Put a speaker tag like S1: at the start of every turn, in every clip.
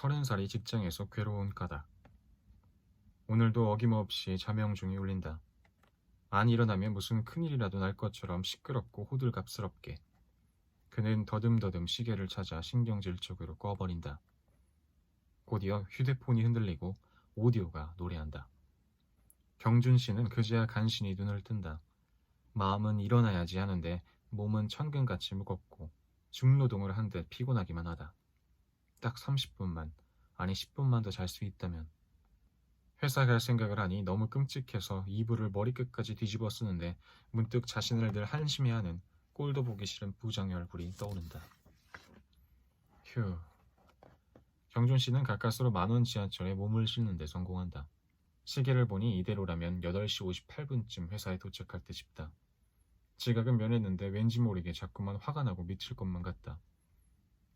S1: 서른 살이 직장에서 괴로운 까닭. 오늘도 어김없이 자명중이 울린다. 안 일어나면 무슨 큰일이라도 날 것처럼 시끄럽고 호들갑스럽게. 그는 더듬더듬 시계를 찾아 신경질적으로 꺼버린다. 곧이어 휴대폰이 흔들리고 오디오가 노래한다. 경준 씨는 그제야 간신히 눈을 뜬다. 마음은 일어나야지 하는데 몸은 천근같이 무겁고 중노동을 한 듯 피곤하기만 하다. 딱 30분만, 아니 10분만 더 잘 수 있다면. 회사 갈 생각을 하니 너무 끔찍해서 이불을 머리끝까지 뒤집어 쓰는데 문득 자신을 늘 한심해하는 꼴도 보기 싫은 부장의 얼굴이 떠오른다. 휴. 경준 씨는 가까스로 만원 지하철에 몸을 싣는 데 성공한다. 시계를 보니 이대로라면 8시 58분쯤 회사에 도착할 듯 싶다. 지각은 면했는데 왠지 모르게 자꾸만 화가 나고 미칠 것만 같다.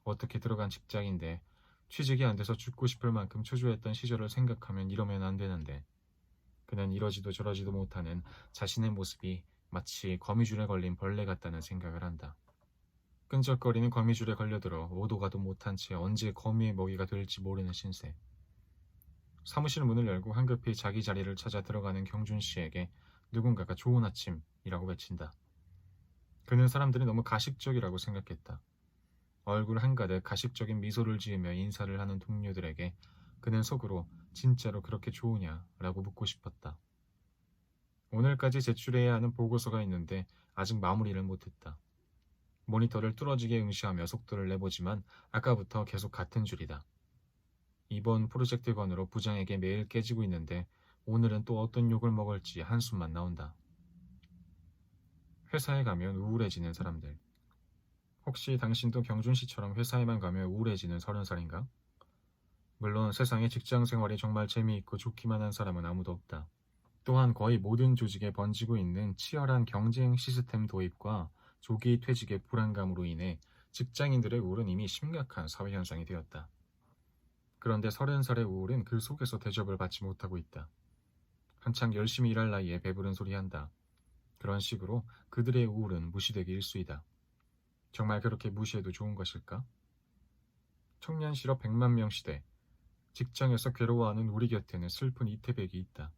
S1: 어떻게 들어간 직장인데 취직이 안 돼서 죽고 싶을 만큼 초조했던 시절을 생각하면 이러면 안 되는데 그는 이러지도 저러지도 못하는 자신의 모습이 마치 거미줄에 걸린 벌레 같다는 생각을 한다. 끈적거리는 거미줄에 걸려들어 오도 가도 못한 채 언제 거미의 먹이가 될지 모르는 신세. 사무실 문을 열고 황급히 자기 자리를 찾아 들어가는 경준 씨에게 누군가가 좋은 아침이라고 외친다. 그는 사람들이 너무 가식적이라고 생각했다. 얼굴 한가득 가식적인 미소를 지으며 인사를 하는 동료들에게 그는 속으로 진짜로 그렇게 좋으냐 라고 묻고 싶었다. 오늘까지 제출해야 하는 보고서가 있는데 아직 마무리를 못했다. 모니터를 뚫어지게 응시하며 속도를 내보지만 아까부터 계속 같은 줄이다. 이번 프로젝트 건으로 부장에게 매일 깨지고 있는데 오늘은 또 어떤 욕을 먹을지 한숨만 나온다. 회사에 가면 우울해지는 사람들. 혹시 당신도 경준 씨처럼 회사에만 가면 우울해지는 서른 살인가? 물론 세상에 직장 생활이 정말 재미있고 좋기만 한 사람은 아무도 없다. 또한 거의 모든 조직에 번지고 있는 치열한 경쟁 시스템 도입과 조기 퇴직의 불안감으로 인해 직장인들의 우울은 이미 심각한 사회 현상이 되었다. 그런데 서른 살의 우울은 그 속에서 대접을 받지 못하고 있다. 한창 열심히 일할 나이에 배부른 소리 한다. 그런 식으로 그들의 우울은 무시되기 일쑤이다. 정말 그렇게 무시해도 좋은 것일까? 청년 실업 100만 명 시대. 직장에서 괴로워하는 우리 곁에는 슬픈 이태백이 있다.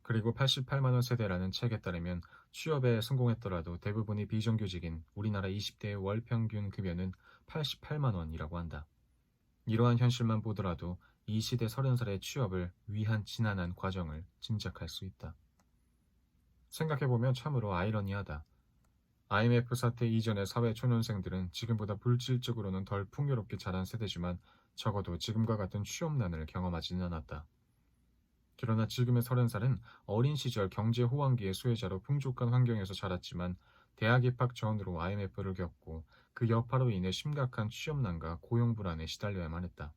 S1: 그리고 88만원 세대라는 책에 따르면 취업에 성공했더라도 대부분이 비정규직인 우리나라 20대의 월 평균 급여는 88만원이라고 한다. 이러한 현실만 보더라도 이 시대 30살의 취업을 위한 지난한 과정을 짐작할 수 있다. 생각해보면 참으로 아이러니하다. IMF 사태 이전의 사회 초년생들은 지금보다 물질적으로는 덜 풍요롭게 자란 세대지만 적어도 지금과 같은 취업난을 경험하지는 않았다. 그러나 지금의 서른 살은 어린 시절 경제 호황기의 수혜자로 풍족한 환경에서 자랐지만 대학 입학 전으로 IMF를 겪고 그 여파로 인해 심각한 취업난과 고용 불안에 시달려야만 했다.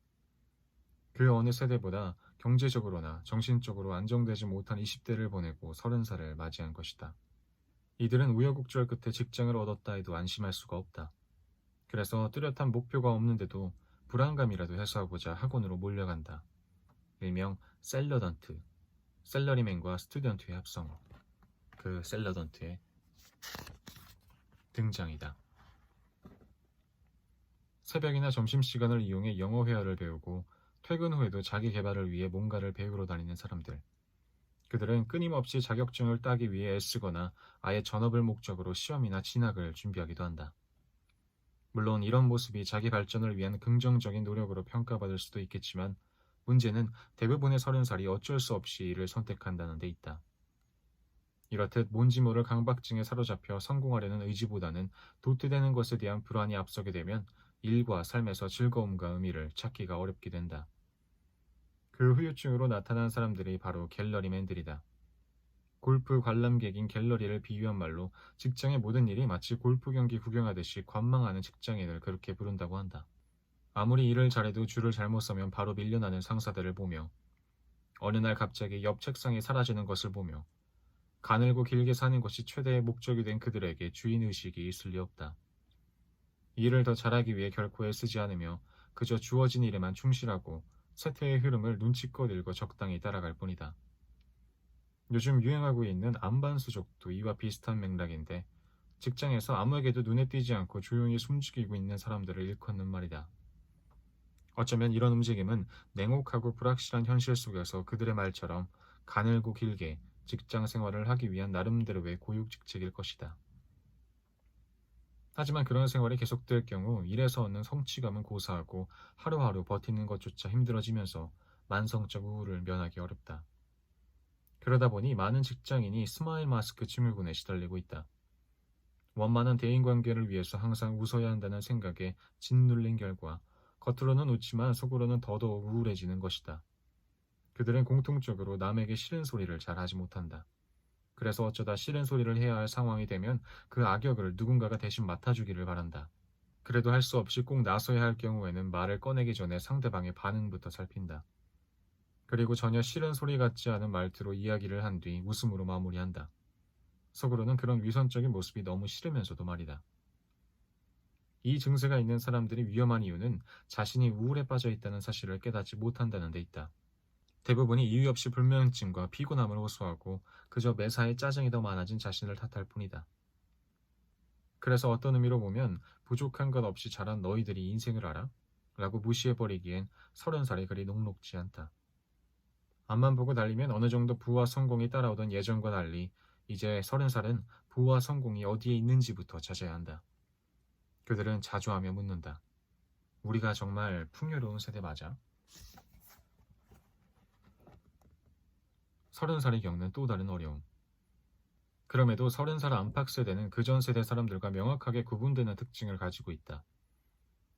S1: 그 어느 세대보다 경제적으로나 정신적으로 안정되지 못한 20대를 보내고 30살을 맞이한 것이다. 이들은 우여곡절 끝에 직장을 얻었다 해도 안심할 수가 없다. 그래서 뚜렷한 목표가 없는데도 불안감이라도 해소하고자 학원으로 몰려간다. 일명 셀러던트, 셀러리맨과 스튜던트의 합성. 그 셀러던트의 등장이다. 새벽이나 점심시간을 이용해 영어 회화를 배우고 퇴근 후에도 자기 개발을 위해 뭔가를 배우러 다니는 사람들. 그들은 끊임없이 자격증을 따기 위해 애쓰거나 아예 전업을 목적으로 시험이나 진학을 준비하기도 한다. 물론 이런 모습이 자기 발전을 위한 긍정적인 노력으로 평가받을 수도 있겠지만 문제는 대부분의 서른 살이 어쩔 수 없이 이를 선택한다는 데 있다. 이렇듯 뭔지 모를 강박증에 사로잡혀 성공하려는 의지보다는 도태되는 것에 대한 불안이 앞서게 되면 일과 삶에서 즐거움과 의미를 찾기가 어렵게 된다. 그 후유증으로 나타난 사람들이 바로 갤러리맨들이다. 골프 관람객인 갤러리를 비유한 말로 직장의 모든 일이 마치 골프 경기 구경하듯이 관망하는 직장인을 그렇게 부른다고 한다. 아무리 일을 잘해도 줄을 잘못 서면 바로 밀려나는 상사들을 보며 어느 날 갑자기 옆 책상이 사라지는 것을 보며 가늘고 길게 사는 것이 최대의 목적이 된 그들에게 주인 의식이 있을 리 없다. 일을 더 잘하기 위해 결코 애쓰지 않으며 그저 주어진 일에만 충실하고 세태의 흐름을 눈치껏 읽어 적당히 따라갈 뿐이다. 요즘 유행하고 있는 안반수족도 이와 비슷한 맥락인데 직장에서 아무에게도 눈에 띄지 않고 조용히 숨죽이고 있는 사람들을 일컫는 말이다. 어쩌면 이런 움직임은 냉혹하고 불확실한 현실 속에서 그들의 말처럼 가늘고 길게 직장 생활을 하기 위한 나름대로의 고육직책일 것이다. 하지만 그런 생활이 계속될 경우 일에서 얻는 성취감은 고사하고 하루하루 버티는 것조차 힘들어지면서 만성적 우울을 면하기 어렵다. 그러다 보니 많은 직장인이 스마일 마스크 증후군에 시달리고 있다. 원만한 대인 관계를 위해서 항상 웃어야 한다는 생각에 짓눌린 결과 겉으로는 웃지만 속으로는 더더욱 우울해지는 것이다. 그들은 공통적으로 남에게 싫은 소리를 잘 하지 못한다. 그래서 어쩌다 싫은 소리를 해야 할 상황이 되면 그 악역을 누군가가 대신 맡아주기를 바란다. 그래도 할 수 없이 꼭 나서야 할 경우에는 말을 꺼내기 전에 상대방의 반응부터 살핀다. 그리고 전혀 싫은 소리 같지 않은 말투로 이야기를 한 뒤 웃음으로 마무리한다. 속으로는 그런 위선적인 모습이 너무 싫으면서도 말이다. 이 증세가 있는 사람들이 위험한 이유는 자신이 우울에 빠져 있다는 사실을 깨닫지 못한다는 데 있다. 대부분이 이유 없이 불면증과 피곤함을 호소하고 그저 매사에 짜증이 더 많아진 자신을 탓할 뿐이다. 그래서 어떤 의미로 보면 부족한 것 없이 자란 너희들이 인생을 알아? 라고 무시해버리기엔 서른 살이 그리 녹록지 않다. 앞만 보고 달리면 어느 정도 부와 성공이 따라오던 예전과 달리 이제 서른 살은 부와 성공이 어디에 있는지부터 찾아야 한다. 그들은 자주하며 묻는다. 우리가 정말 풍요로운 세대 맞아? 서른 살이 겪는 또 다른 어려움. 그럼에도 서른 살 안팎 세대는 그전 세대 사람들과 명확하게 구분되는 특징을 가지고 있다.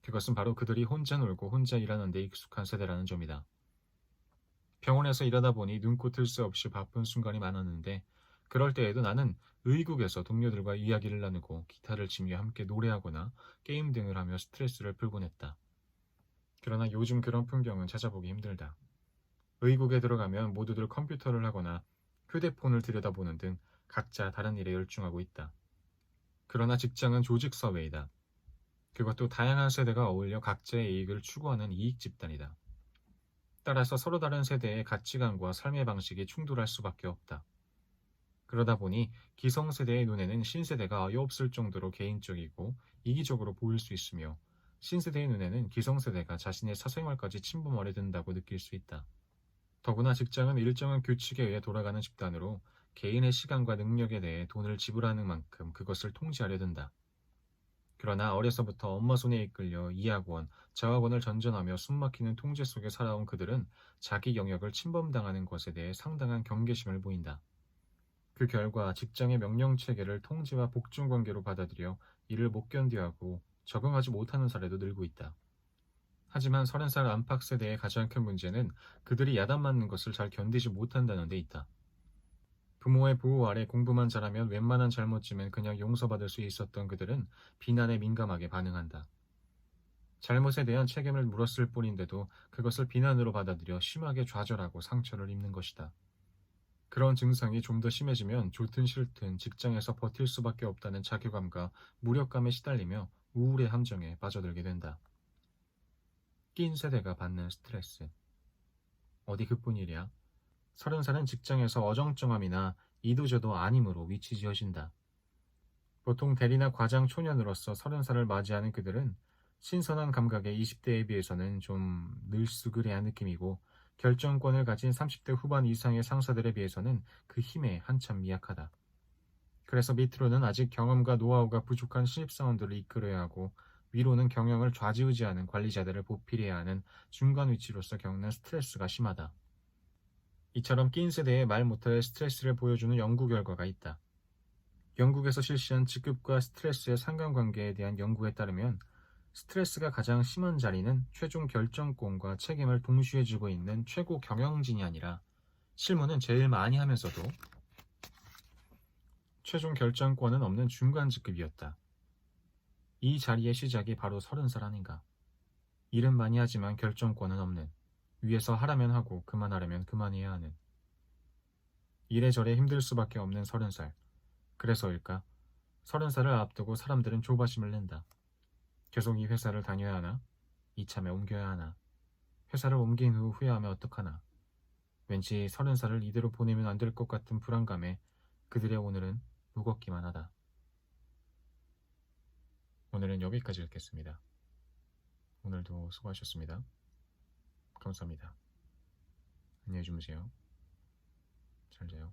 S1: 그것은 바로 그들이 혼자 놀고 혼자 일하는 데 익숙한 세대라는 점이다. 병원에서 일하다 보니 눈코 틀새 없이 바쁜 순간이 많았는데 그럴 때에도 나는 의국에서 동료들과 이야기를 나누고 기타를 치며 함께 노래하거나 게임 등을 하며 스트레스를 풀곤 했다. 그러나 요즘 그런 풍경은 찾아보기 힘들다. 의국에 들어가면 모두들 컴퓨터를 하거나 휴대폰을 들여다보는 등 각자 다른 일에 열중하고 있다. 그러나 직장은 조직 사회이다. 그것도 다양한 세대가 어울려 각자의 이익을 추구하는 이익 집단이다. 따라서 서로 다른 세대의 가치관과 삶의 방식이 충돌할 수밖에 없다. 그러다 보니 기성세대의 눈에는 신세대가 아예 없을 정도로 개인적이고 이기적으로 보일 수 있으며 신세대의 눈에는 기성세대가 자신의 사생활까지 침범하려 든다고 느낄 수 있다. 더구나 직장은 일정한 규칙에 의해 돌아가는 집단으로 개인의 시간과 능력에 대해 돈을 지불하는 만큼 그것을 통제하려 든다. 그러나 어려서부터 엄마 손에 이끌려 이 학원, 저 학원을 전전하며 숨막히는 통제 속에 살아온 그들은 자기 영역을 침범당하는 것에 대해 상당한 경계심을 보인다. 그 결과 직장의 명령 체계를 통제와 복종 관계로 받아들여 이를 못 견뎌하고 적응하지 못하는 사례도 늘고 있다. 하지만 30살 안팎 세대의 가장 큰 문제는 그들이 야단 맞는 것을 잘 견디지 못한다는 데 있다. 부모의 보호 아래 공부만 잘하면 웬만한 잘못쯤엔 그냥 용서받을 수 있었던 그들은 비난에 민감하게 반응한다. 잘못에 대한 책임을 물었을 뿐인데도 그것을 비난으로 받아들여 심하게 좌절하고 상처를 입는 것이다. 그런 증상이 좀 더 심해지면 좋든 싫든 직장에서 버틸 수밖에 없다는 자괴감과 무력감에 시달리며 우울의 함정에 빠져들게 된다. 낀 세대가 받는 스트레스. 어디 그뿐이랴. 서른 살은 직장에서 어정쩡함이나 이도저도 아님으로 위치 지어진다. 보통 대리나 과장 초년으로서 서른 살을 맞이하는 그들은 신선한 감각의 20대에 비해서는 좀 늘수그레한 느낌이고 결정권을 가진 30대 후반 이상의 상사들에 비해서는 그 힘에 한참 미약하다. 그래서 밑으로는 아직 경험과 노하우가 부족한 신입사원들을 이끌어야 하고 위로는 경영을 좌지우지하는 관리자들을 보필해야 하는 중간 위치로서 겪는 스트레스가 심하다. 이처럼 낀 세대의 말 못할 스트레스를 보여주는 연구 결과가 있다. 영국에서 실시한 직급과 스트레스의 상관관계에 대한 연구에 따르면 스트레스가 가장 심한 자리는 최종 결정권과 책임을 동시에 쥐고 있는 최고 경영진이 아니라 실무는 제일 많이 하면서도 최종 결정권은 없는 중간 직급이었다. 이 자리의 시작이 바로 서른 살 아닌가. 일은 많이 하지만 결정권은 없는, 위에서 하라면 하고 그만하려면 그만해야 하는. 이래저래 힘들 수밖에 없는 서른 살. 그래서일까? 서른 살을 앞두고 사람들은 조바심을 낸다. 계속 이 회사를 다녀야 하나? 이참에 옮겨야 하나? 회사를 옮긴 후 후회하면 어떡하나? 왠지 서른 살을 이대로 보내면 안 될 것 같은 불안감에 그들의 오늘은 무겁기만 하다. 오늘은 여기까지 읽겠습니다. 오늘도 수고하셨습니다. 감사합니다. 안녕히 주무세요. 잘 자요.